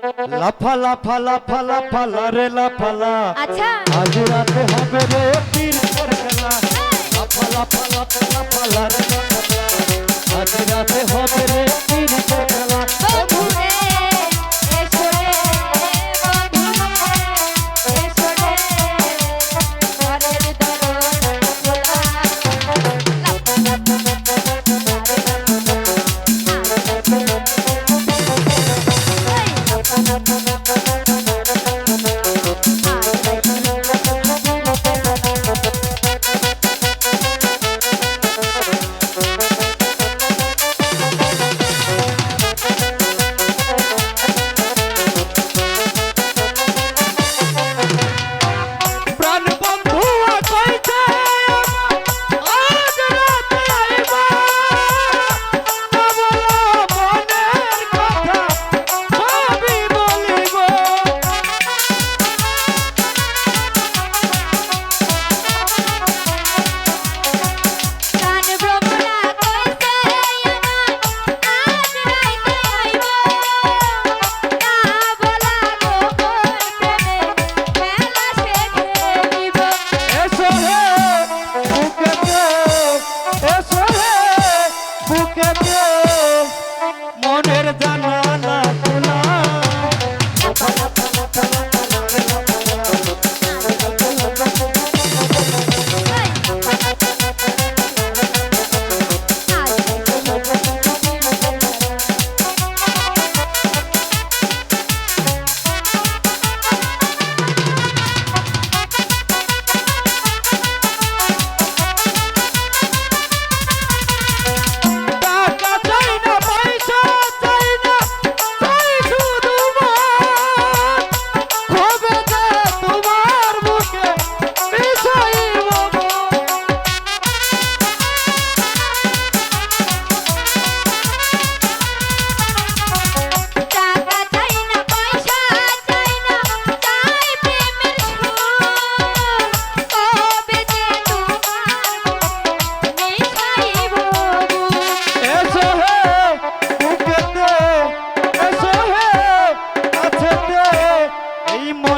লাফা লাফা লাফা লাফা রে লাফালা আচ্ছা। আজ রাতে হবে রে পীর লাফা লাফা লাফা লাফা রে লাফালা আজ রাতে হবে রে পীর খেলা হ্যাঁ। muy